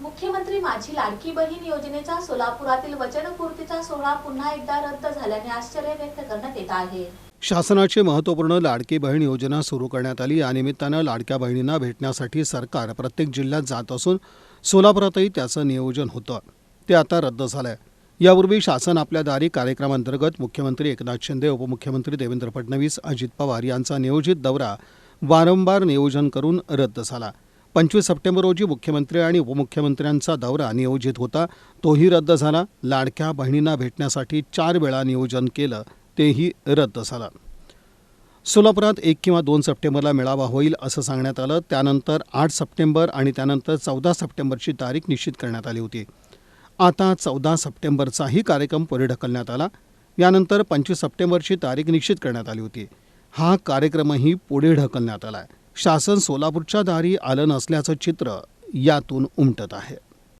मुख्यमंत्री माझी लाडकी बहीण योजनेचा सोलापुरातील वचनपूर्तीचा सोहळा पुन्हा एकदा रद्द झाल्याने आश्चर्य व्यक्त करण्यात येत आहे. शासनाची महत्त्वपूर्ण लाडकी बहीण योजना सुरू करण्यात आली. या निमित्तानं लाडक्या बहिणींना भेटण्यासाठी सरकार प्रत्येक जिल्ह्यात जात असून सोलापुरातही त्याचं नियोजन होतं. ते आता रद्द झालं आहे यापूर्वी शासन आपल्या दारी कार्यक्रमांतर्गत मुख्यमंत्री एकनाथ शिंदे उपमुख्यमंत्री देवेंद्र फडणवीस अजित पवार यांचा नियोजित दौरा वारंवार नियोजन करून रद्द झाला. पंचवीस सप्टेंबर रोजी मुख्यमंत्री आणि उपमुख्यमंत्र्यांचा दौरा नियोजित होता. तोही रद्द झाला. लाडक्या बहिणींना भेटण्यासाठी चार वेळा नियोजन केलं. तेही रद्द झालं. सोलापुरात एक किंवा दोन सप्टेंबरला मेळावा होईल असं सांगण्यात आलं. त्यानंतर आठ सप्टेंबर आणि त्यानंतर चौदा सप्टेंबरची तारीख निश्चित करण्यात आली होती. आता चौदा सप्टेंबरचाही कार्यक्रम पुढे ढकलण्यात आला. यानंतर पंचवीस सप्टेंबरची तारीख निश्चित करण्यात आली होती. हा कार्यक्रमही पुढे ढकलण्यात आला आहे शासन सोलापूरच्या दारी आलं नसल्याचं चित्र यातून उमटत आहे.